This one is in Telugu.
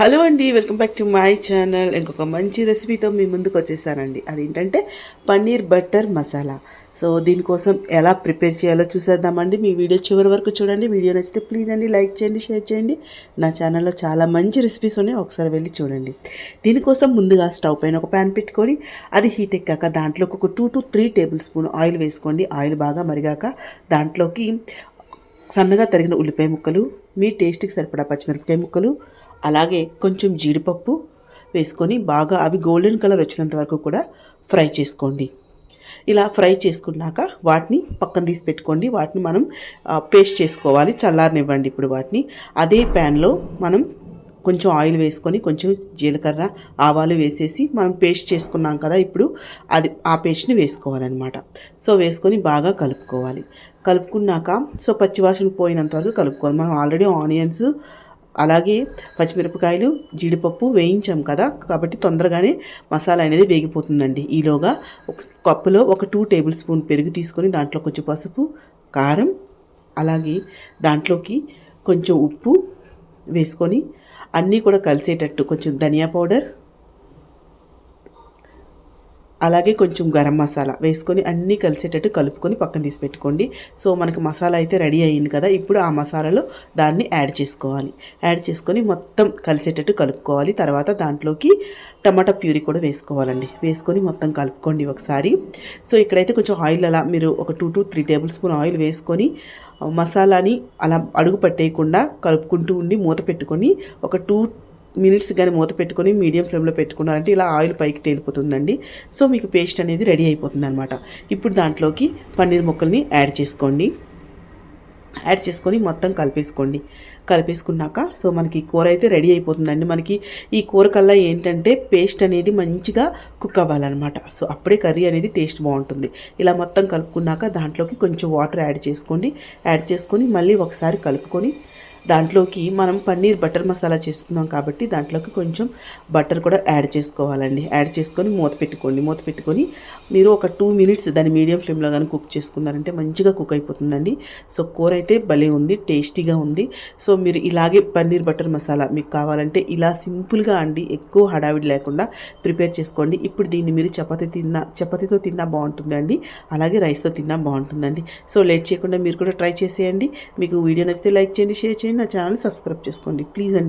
హలో అండి welcome back to my channel. ఇంకొక మంచి రెసిపీతో మీ ముందుకు వచ్చేసానండి. అదేంటంటే పన్నీర్ బటర్ మసాలా. సో దీనికోసం ఎలా ప్రిపేర్ చేయాలో చూసేద్దామండి. మీ వీడియో చివరి వరకు చూడండి. వీడియో నచ్చితే ప్లీజ్ అండి లైక్ చేయండి షేర్ చేయండి. నా ఛానల్లో చాలా మంచి రెసిపీస్ ఉన్నాయి. ఒకసారి వెళ్ళి చూడండి. దీనికోసం ముందుగా స్టవ్ పైన ఒక ప్యాన్ పెట్టుకొని అది హీట్ ఎక్కాక దాంట్లోకి ఒక two to three tablespoon oil వేసుకోండి. ఆయిల్ బాగా మరిగాక దాంట్లోకి సన్నగా తరిగిన ఉల్లిపాయ ముక్కలు మీ టేస్ట్కి సరిపడా పచ్చిమిరపకాయ ముక్కలు అలాగే కొంచెం జీడిపప్పు వేసుకొని బాగా అవి గోల్డెన్ కలర్ వచ్చినంత వరకు కూడా ఫ్రై చేసుకోండి. ఇలా ఫ్రై చేసుకున్నాక వాటిని పక్కన తీసి పెట్టుకోండి. వాటిని మనం పేస్ట్ చేసుకోవాలి. చల్లారనివ్వండి ఇప్పుడు వాటిని. అదే ప్యాన్లో మనం కొంచెం ఆయిల్ వేసుకొని కొంచెం జీలకర్ర ఆవాలు వేసేసి మనం పేస్ట్ చేసుకున్నాం కదా ఇప్పుడు అది ఆ పేస్ట్ని వేసుకోవాలన్నమాట. సో వేసుకొని బాగా కలుపుకోవాలి. కలుపుకున్నాక సో పచ్చివాసన పోయినంత వరకు కలుపుకోవాలి. మనం ఆల్రెడీ ఆనియన్స్ అలాగే పచ్చిమిరపకాయలు జీడిపప్పు వేయించాం కదా కాబట్టి తొందరగానే మసాలా అనేది వేగిపోతుందండి. ఈలోగా ఒక కప్పులో ఒక టూ టేబుల్ స్పూన్ పెరుగు తీసుకొని దాంట్లో కొంచెం పసుపు కారం అలాగే దాంట్లోకి కొంచెం ఉప్పు వేసుకొని అన్నీ కూడా కలిసేటట్టు కొంచెం ధనియా పౌడర్ అలాగే కొంచెం గరం మసాలా వేసుకొని అన్నీ కలిసేటట్టు కలుపుకొని పక్కన తీసి పెట్టుకోండి. సో మనకు మసాలా అయితే రెడీ అయ్యింది కదా ఇప్పుడు ఆ మసాలాలో దాన్ని యాడ్ చేసుకోవాలి. యాడ్ చేసుకొని మొత్తం కలిసేటట్టు కలుపుకోవాలి. తర్వాత దాంట్లోకి టమాటా ప్యూరీ కూడా వేసుకోవాలండి. వేసుకొని మొత్తం కలుపుకోండి ఒకసారి. సో ఇక్కడైతే కొంచెం ఆయిల్ అలా మీరు ఒక two to three tablespoon oil వేసుకొని మసాలాని అలా అడుగు పట్టేయకుండా కలుపుకుంటూ ఉండి మూత పెట్టుకొని ఒక టూ మినిట్స్ కానీ మూత పెట్టుకొని మీడియం ఫ్లేమ్లో పెట్టుకున్నారంటే ఇలా ఆయిల్ పైకి తేలిపోతుందండి. సో మీకు పేస్ట్ అనేది రెడీ అయిపోతుంది అనమాట ఇప్పుడు దాంట్లోకి పన్నీర్ ముక్కల్ని యాడ్ చేసుకోండి. యాడ్ చేసుకొని మొత్తం కలిపేసుకోండి. కలిపేసుకున్నాక సో మనకి కూర అయితే రెడీ అయిపోతుందండి. మనకి ఈ కూర కల్లా ఏంటంటే పేస్ట్ అనేది మంచిగా కుక్ అవ్వాలన్నమాట. సో అప్పుడే కర్రీ అనేది టేస్ట్ బాగుంటుంది. ఇలా మొత్తం కలుపుకున్నాక దాంట్లోకి కొంచెం వాటర్ యాడ్ చేసుకోండి. యాడ్ చేసుకొని మళ్ళీ ఒకసారి కలుపుకొని దాంట్లోకి మనం పన్నీర్ బటర్ మసాలా చేస్తున్నాం కాబట్టి దాంట్లోకి కొంచెం బటర్ కూడా యాడ్ చేసుకోవాలండి. యాడ్ చేసుకొని మూత పెట్టుకోండి. మూత పెట్టుకొని మీరు ఒక టూ మినిట్స్ దాన్ని మీడియం ఫ్లేమ్లో కానీ కుక్ చేసుకున్నారంటే మంచిగా కుక్ అయిపోతుందండి. సో కూర అయితే భలే ఉంది టేస్టీగా ఉంది. సో మీరు ఇలాగే పన్నీర్ బటర్ మసాలా మీకు కావాలంటే ఇలా సింపుల్గా అండి ఎక్కువ హడావిడి లేకుండా ప్రిపేర్ చేసుకోండి. ఇప్పుడు దీన్ని మీరు చపాతీ తిన్నా చపాతీతో తిన్నా బాగుంటుందండి అలాగే రైస్తో తిన్నా బాగుంటుందండి. సో లేట్ చేయకుండా మీరు కూడా ట్రై చేసేయండి. మీకు వీడియో నచ్చితే లైక్ చేయండి షేర్ చేయండి. నా ఛానల్ సబ్స్క్రైబ్ చేసుకోండి. ప్లీజ్ అండి.